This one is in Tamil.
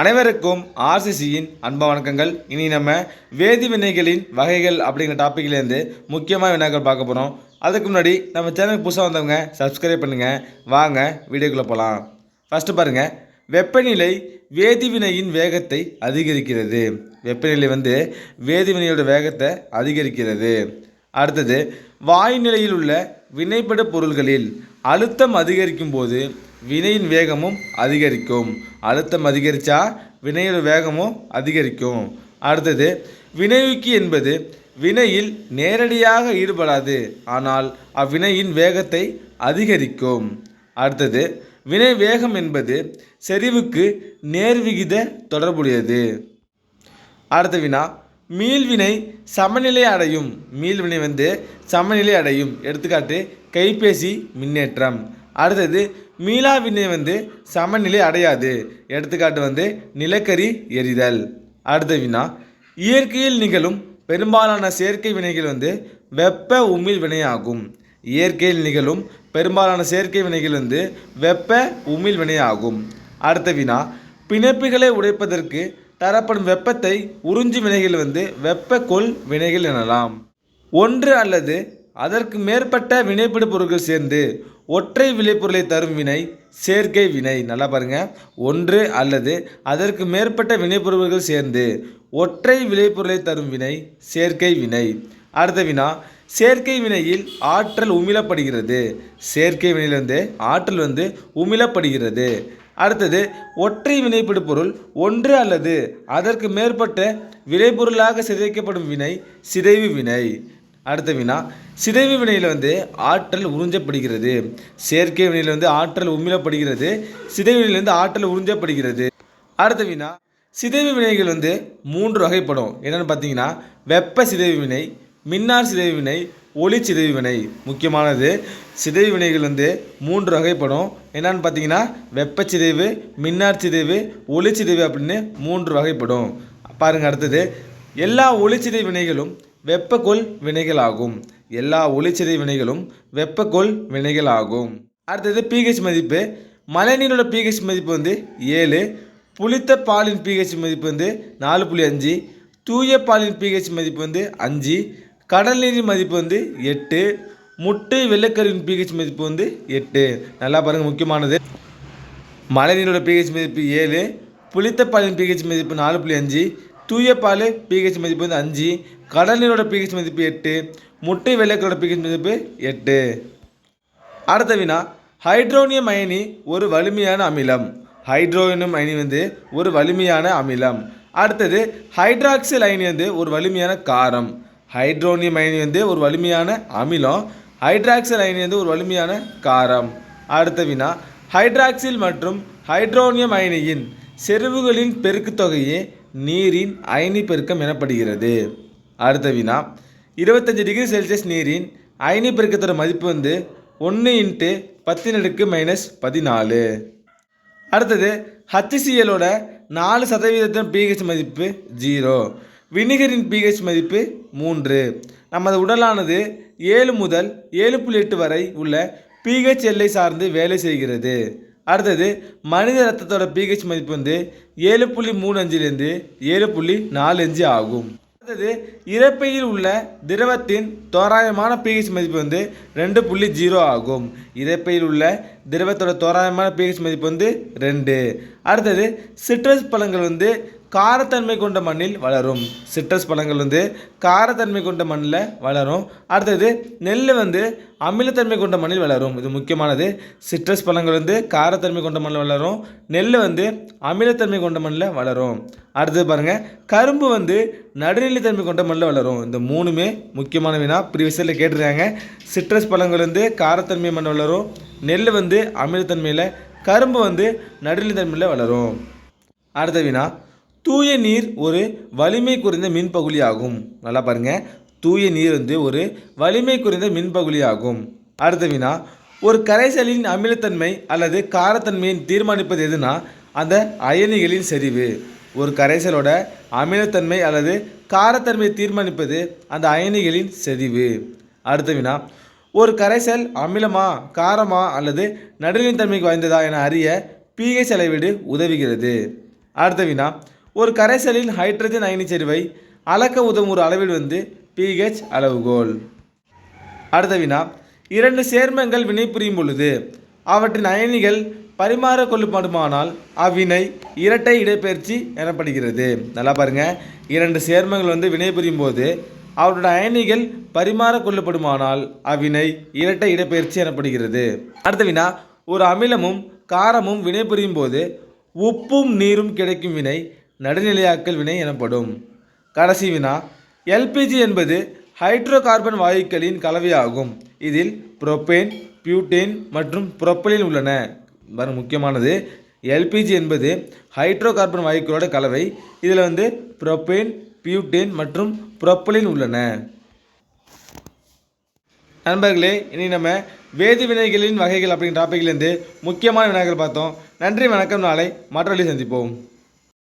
அனைவருக்கும் ஆர்சிசியின் அன்ப வணக்கங்கள். இனி நம்ம வேதி வினைகளின் வகைகள் அப்படிங்கிற டாப்பிக்லேருந்து முக்கியமாக வினாக்கள் பார்க்க போகிறோம் அதுக்கு முன்னாடி நம்ம சேனலுக்கு புதுசாக வந்தவங்க சப்ஸ்கிரைப் பண்ணுங்கள் வாங்க வீடியோக்குள்ளே போகலாம் ஃபஸ்ட்டு பாருங்கள் வெப்பநிலை வேதிவினையின் வேகத்தை அதிகரிக்கிறது. வெப்பநிலை வந்து வேதிவினையோட வேகத்தை அதிகரிக்கிறது. அடுத்தது வாயு நிலையில் உள்ள வினைப்படு பொருள்களில் அழுத்தம் அதிகரிக்கும் போது வினையின் வேகமும் அதிகரிக்கும். அழுத்தம் அதிகரித்தா வினையோட வேகமும் அதிகரிக்கும். அடுத்தது வினையூக்கி என்பது வினையில் நேரடியாக ஈடுபடாது ஆனால் அவ்வினையின் வேகத்தை அதிகரிக்கும். அடுத்தது வினை வேகம் என்பது செறிவுக்கு நேர்விகித தொடர்புடையது. அடுத்த வினா மீள்வினை சமநிலை அடையும். மீள்வினை வந்து சமநிலை அடையும். எடுத்துக்காட்டு கைபேசி மின்னேற்றம். அடுத்தது மீளா வினை வந்து சமநிலை அடையாது. எடுத்துக்காட்டு வந்து நிலக்கரி எரிதல். அடுத்த வினா இயற்கையில் நிகழும் பெரும்பாலான செயற்கை வினைகள் வந்து வெப்ப உமிழ் வினையாகும். இயற்கையில் நிகழும் பெரும்பாலான செயற்கை வினைகள் வந்து வெப்ப உமிழ் வினையாகும். அடுத்த வினா பிணைப்புகளை உடைப்பதற்கு தரப்படும் வெப்பத்தை உறிஞ்சி வினைகள் வந்து வெப்ப கொள் வினைகள் எனலாம். ஒன்று அல்லது அதற்கு மேற்பட்ட வினைப்பிடு பொருட்கள் சேர்ந்து ஒற்றை விளைபொருளை தரும் வினை சேர்க்கை வினை. நல்லா பாருங்க. ஒன்று அல்லது அதற்கு மேற்பட்ட வினைப்பொருள்கள் சேர்ந்து ஒற்றை விளைபொருளை தரும் வினை சேர்க்கை வினை. அடுத்த வினா சேர்க்கை வினையில் ஆற்றல் உமிழப்படுகிறது. சேர்க்கை வினையிலிருந்து ஆற்றல் வந்து உமிழப்படுகிறது. அடுத்தது ஒற்றை வினைப்படு பொருள் ஒன்று அல்லது அதற்கு மேற்பட்ட விளைபொருளாக சிதைக்கப்படும் வினை சிதைவு வினை. அடுத்த வினா சிதைவு வினையில் வந்து ஆற்றல் உறிஞ்சப்படுகிறது. செயற்கை வினையில் வந்து ஆற்றல் உமிழப்படுகிறது. சிதைவு வினையில் வந்து ஆற்றல் உறிஞ்சப்படுகிறது. அடுத்த வினா சிதைவு வினைகள் வந்து மூன்று வகைப்படும். என்னென்னு பார்த்தீங்கன்னா வெப்ப சிதைவு வினை மின்னார் சிதைவு வினை ஒளி சிதைவு வினை. முக்கியமானது சிதைவு வினைகள் வந்து மூன்று வகைப்படும். என்னென்னு பார்த்தீங்கன்னா வெப்ப சிதைவு மின்னார் சிதைவு ஒளி சிதைவு அப்படின்னு மூன்று வகைப்படும். பாருங்கள் அடுத்தது. எல்லா ஒளிச்சிதை வினைகளும் வெப்பக்கொள் வினைகளாகும். எல்லா ஒளிச்சதை வினைகளும் வெப்பக்கொள் வினைகளாகும். அடுத்தது பிஹெச் மதிப்பு. மழைநீரோட பிஹெச் மதிப்பு வந்து ஏழு. புளித்த பாலின் பிஹெச் மதிப்பு வந்து நாலு புள்ளி அஞ்சு. தூய பாலின் பிஹெச் மதிப்பு வந்து அஞ்சு. கடல் நீரின் மதிப்பு வந்து எட்டு. முட்டை வெள்ளைக்கருவின் பிஹெச் மதிப்பு வந்து எட்டு. நல்லா பாருங்கள் முக்கியமானது. மழைநீரோட பிஹெச் மதிப்பு ஏழு. புளித்த பாலின் பிஹெச் மதிப்பு நாலு புள்ளி அஞ்சு. தூய பால் பிஹெச் மதிப்பு வந்து அஞ்சு. கடல் நீரோட பிஹெச் மதிப்பு எட்டு. முட்டை வெள்ளைக்கரோட பிஹெச் மதிப்பு எட்டு. அடுத்த வினா ஹைட்ரோனியம் அயனி ஒரு வலிமையான அமிலம். ஹைட்ரோனியம் அயனி வந்து ஒரு வலிமையான அமிலம். அடுத்தது ஹைட்ராக்சில் அயனி வந்து ஒரு வலிமையான காரம். ஹைட்ரோனியம் அயனி வந்து ஒரு வலிமையான அமிலம். ஹைட்ராக்சில் அயனி வந்து ஒரு வலிமையான காரம். அடுத்த வினா ஹைட்ராக்சில் மற்றும் ஹைட்ரோனியம் அயனியின் செறிவுகளின் பெருக்குத் தொகையை நீரின் அயனி பெருக்கம் எனப்படுகிறது. அடுத்த வினா. இருபத்தஞ்சு டிகிரி செல்சியஸ் நீரின் அயனி பெருக்கத்தோட மதிப்பு வந்து ஒன்று இன்ட்டு பத்தின் அடுக்கு மைனஸ் பதினாலு. அடுத்தது ஹச்சிசிஎலோட நாலு சதவீதத்தின் பிஹெச் மதிப்பு ஜீரோ வினிகரின் பிஹெச் மதிப்பு மூன்று. நமது உடலானது ஏழு முதல் ஏழு புள்ளி எட்டு வரை உள்ள பிஹெச் எல்லை சார்ந்து வேலை செய்கிறது. அடுத்தது மனித ரத்தத்தோட பிஹெச் மதிப்பு வந்து ஏழு புள்ளி மூணு அஞ்சிலிருந்து ஏழு புள்ளி நாலு அஞ்சு ஆகும். அடுத்தது இறப்பையில் உள்ள திரவத்தின் தோராயமான பிஹெச் மதிப்பு வந்து ரெண்டு புள்ளி ஜீரோ ஆகும். இறப்பையில் உள்ள திரவத்தோட தோராயமான பிஹெச் மதிப்பு வந்து ரெண்டு. அடுத்தது சிட்ரஸ் பழங்கள் வந்து காரத்தன்மை கொண்ட மண்ணில் வளரும். சிட்ரஸ் பழங்கள் வந்து காரத்தன்மை கொண்ட மண்ணில் வளரும். அடுத்தது நெல் வந்து அமிலத்தன்மை கொண்ட மண்ணில் வளரும். இது முக்கியமானது. சிட்ரஸ் பழங்கள் வந்து காரத்தன்மை கொண்ட மண்ணில் வளரும். நெல் வந்து அமிலத்தன்மை கொண்ட மண்ணில் வளரும். அடுத்தது பாருங்கள் கரும்பு வந்து நடுநிலைத்தன்மை கொண்ட மண்ணில் வளரும். இந்த மூணுமே முக்கியமான வினா ப்ரீவியஸில் கேட்டிருக்காங்க. சிட்ரஸ் பழங்கள் வந்து காரத்தன்மை மண்ணில் வளரும். நெல் வந்து அமிலத்தன்மையில் கரும்பு வந்து நடுநிலைத்தன்மையில் வளரும். அடுத்த வினா தூய நீர் ஒரு வலிமை குறைந்த மின்பகுளி ஆகும் நல்லா பாருங்கள் தூய நீர் வந்து ஒரு வலிமை குறைந்த மின்பகுளி ஆகும் அடுத்த வினா ஒரு கரைசலின் அமிலத்தன்மை அல்லது காரத்தன்மையை தீர்மானிப்பது எதுனா அந்த அயனிகளின் செறிவு. ஒரு கரைசலோட அமிலத்தன்மை அல்லது காரத்தன்மையை தீர்மானிப்பது அந்த அயனிகளின் செறிவு. அடுத்த வினா ஒரு கரைசல் அமிலமா காரமா அல்லது நடுநிலைத்தன்மைக்கு வாய்ந்ததா என அறிய பிஹெச் அளவீடு உதவுகிறது. அடுத்த வினா ஒரு கரைசலின் ஹைட்ரஜன் அயனி செறிவை அளக்க உதவும் ஒரு அளவில் வந்து பிஹெச் அளவுகோல். அடுத்த வினா. இரண்டு சேர்மங்கள் வினைபுரியும் பொழுது அவற்றின் அயனிகள் பரிமாற கொள்ளப்படுமானால் அவ்வினை இரட்டை இடப்பெயர்ச்சி எனப்படுகிறது. நல்லா பாருங்க. இரண்டு சேர்மங்கள் வந்து வினைபுரியும் போது அவற்றோட அயனிகள் பரிமாற கொள்ளப்படுமானால் அவ்வினை இரட்டை இடப்பெயர்ச்சி எனப்படுகிறது. அடுத்த வினா. ஒரு அமிலமும் காரமும் வினைபுரியும் போது உப்பும் நீரும் கிடைக்கும் வினை நடுநிலையாக்கல் வினை எனப்படும். கடைசி வினா எல்பிஜி என்பது ஹைட்ரோ கார்பன் வாயுக்களின் கலவையாகும். இதில் புரோப்பேன் பியூட்டேன் மற்றும் புரொப்பலின் உள்ளன. வர முக்கியமானது எல்பிஜி என்பது ஹைட்ரோ கார்பன் வாயுக்களோட கலவை. இதில் வந்து புரோப்பேன் பியூட்டேன் மற்றும் புரொப்பலின் உள்ளன. நண்பர்களே இனி நம்ம வேதி வினைகளின் வகைகள் அப்படிங்கிற டாப்பிக்லேருந்து முக்கியமான வினாக்கள் பார்த்தோம். நன்றி வணக்கம். நாளை மற்றவழி சந்திப்போம்.